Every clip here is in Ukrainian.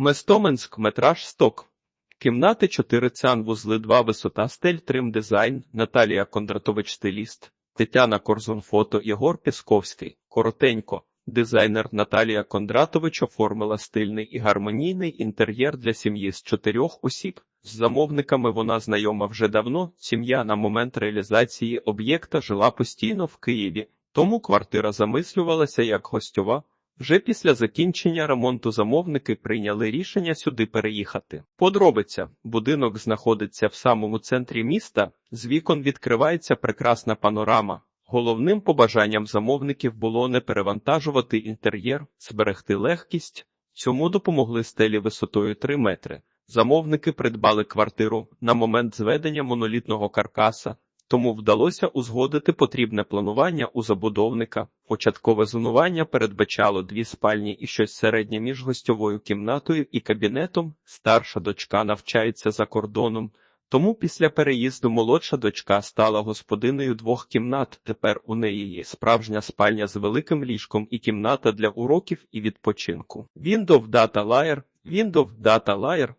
Местоменськ, метраж сток. Кімнати 4 цян, вузли 2, висота стель, трим дизайн, Наталія Кондратович стиліст, Тетяна Корзун фото, Єгор Пісковський. Коротенько. Дизайнер Наталія Кондратович оформила стильний і гармонійний інтер'єр для сім'ї з чотирьох осіб. З замовниками вона знайома вже давно. Сім'я на момент реалізації об'єкта жила постійно в Києві, тому квартира замислювалася як гостьова. Вже після закінчення ремонту замовники прийняли рішення сюди переїхати. Подробиця будинок знаходиться в самому центрі міста. З вікон відкривається прекрасна панорама. Головним побажанням замовників було не перевантажувати інтер'єр, зберегти легкість. Цьому допомогли стелі висотою 3 метри. Замовники придбали квартиру на момент зведення монолітного каркаса, тому вдалося узгодити потрібне планування у забудовника. Початкове зонування передбачало дві спальні і щось середнє між гостьовою кімнатою і кабінетом. Старша дочка навчається за кордоном. Тому після переїзду молодша дочка стала господинею двох кімнат. Тепер у неї є справжня спальня з великим ліжком і кімната для уроків і відпочинку. Windows Data Layer, Windows Data Layer,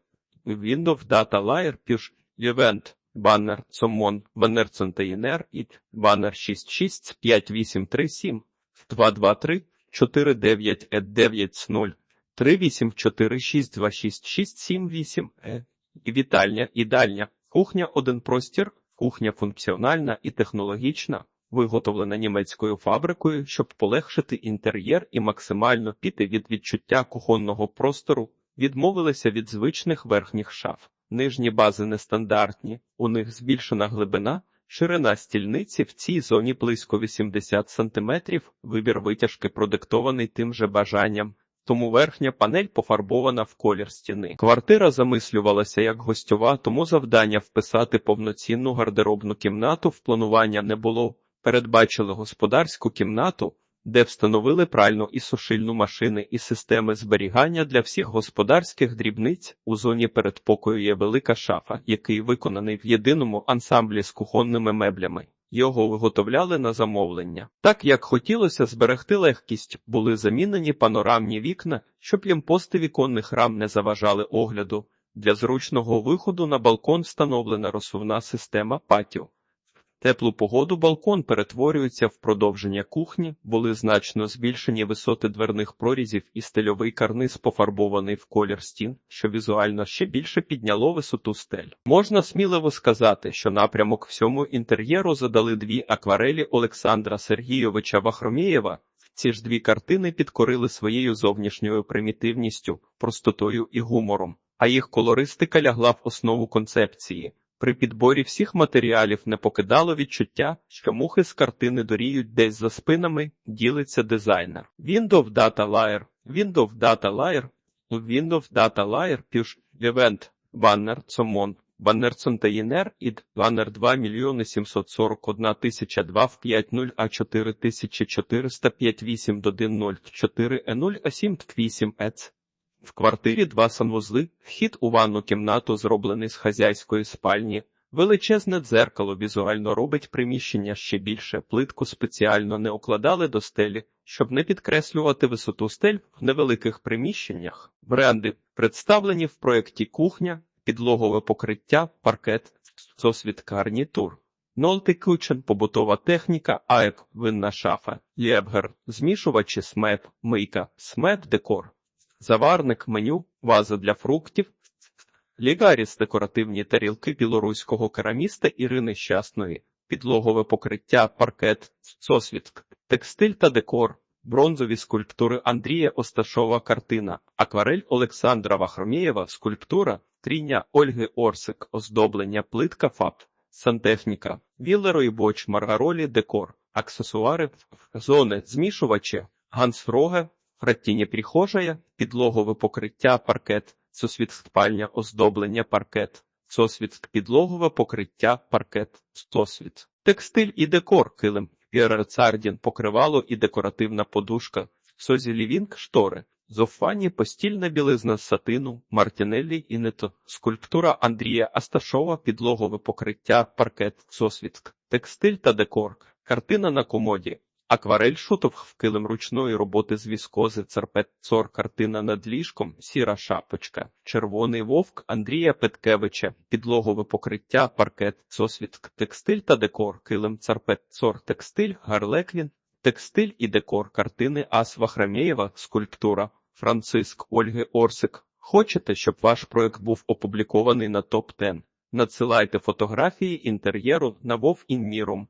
Windows Data Layer, Push, Event, Баннер, Сомон, Баннер Центеїнер, Іт, Баннер 665837, 223, 49 е 90, 38462667, е, і вітальня, ідальня. Кухня один простір, кухня функціональна і технологічна, виготовлена німецькою фабрикою, щоб полегшити інтер'єр і максимально піти від відчуття кухонного простору, відмовилися від звичних верхніх шаф. Нижні бази нестандартні, у них збільшена глибина, ширина стільниці в цій зоні близько 80 см, вибір витяжки продиктований тим же бажанням, тому верхня панель пофарбована в колір стіни. Квартира замислювалася як гостьова, тому завдання вписати повноцінну гардеробну кімнату в планування не було. Передбачили господарську кімнату, де встановили пральну і сушильну машини і системи зберігання для всіх господарських дрібниць. У зоні передпокою є велика шафа, який виконаний в єдиному ансамблі з кухонними меблями. Його виготовляли на замовлення. Так як хотілося зберегти легкість, були замінені панорамні вікна, щоб лімпости віконних рам не заважали огляду. Для зручного виходу на балкон встановлена розсувна система патіо. Теплу погоду балкон перетворюється в продовження кухні, були значно збільшені висоти дверних прорізів і стильовий карниз пофарбований в колір стін, що візуально ще більше підняло висоту стель. Можна сміливо сказати, що напрямок всьому інтер'єру задали дві акварелі Олександра Сергійовича Вахромєєва. Ці ж дві картини підкорили своєю зовнішньою примітивністю, простотою і гумором, а їх колористика лягла в основу концепції. При підборі всіх матеріалів не покидало відчуття, що мухи з картини доріють десь за спинами, ділиться дизайнер. Windows Data Layer, Windows Data Layer, Windows Data Layer, Push, Event, Баннер, Цомон, Баннер Цонтаїнер, ід, Баннер 2 мільйони 741 тисяча 2 в 5.0 а 4405 8 до 1 4 е 0 а 7 8 ЕЦ. В квартирі два санвузли, вхід у ванну кімнату зроблений з хазяйської спальні. Величезне дзеркало візуально робить приміщення ще більше, плитку спеціально не укладали до стелі, щоб не підкреслювати висоту стель в невеликих приміщеннях. Бренди представлені в проєкті кухня, підлогове покриття, паркет, сосвіт гарнітур. Нолти Кучен, побутова техніка, АЕК, винна шафа, Лєбгер, змішувачі смеп, мийка, смеп декор. Заварник меню, ваза для фруктів, лігаріс декоративні тарілки білоруського кераміста Ірини Щасної, підлогове покриття, паркет, сосвіт, текстиль та декор, бронзові скульптури Андрія Осташова картина, акварель Олександра Вахромєєва, скульптура, тріння Ольги Орсик, оздоблення, плитка фаб, сантехніка, Віллеро і боч, маргаролі, декор, аксесуари, зони, змішувачі, гансфроге, Храттіння прихожая, підлогове покриття, паркет, сосвіт спальня, оздоблення, паркет, сосвіт підлогове покриття, паркет, сосвіт, текстиль і декор, килим, Цардін, покривало і декоративна подушка, Созі Лівінг, штори, Зофані, постільна білизна сатину, Мартінеллі і нето, скульптура Андрія Асташова, підлогове покриття, паркет, сосвіт, текстиль та декор, картина на комоді. Акварель шутов килим ручної роботи з віскози Царпет Цор картина над ліжком Сіра шапочка Червоний вовк Андрія Петкевича Підлогове покриття Паркет Сосвіт Текстиль та декор Килим Царпет Цор Текстиль Гарлеквін Текстиль і декор картини Ас Вахрамєєва Скульптура Франциск Ольги Орсик Хочете, щоб ваш проект був опублікований на топ 10 Надсилайте фотографії інтер'єру на Вов Інмірум.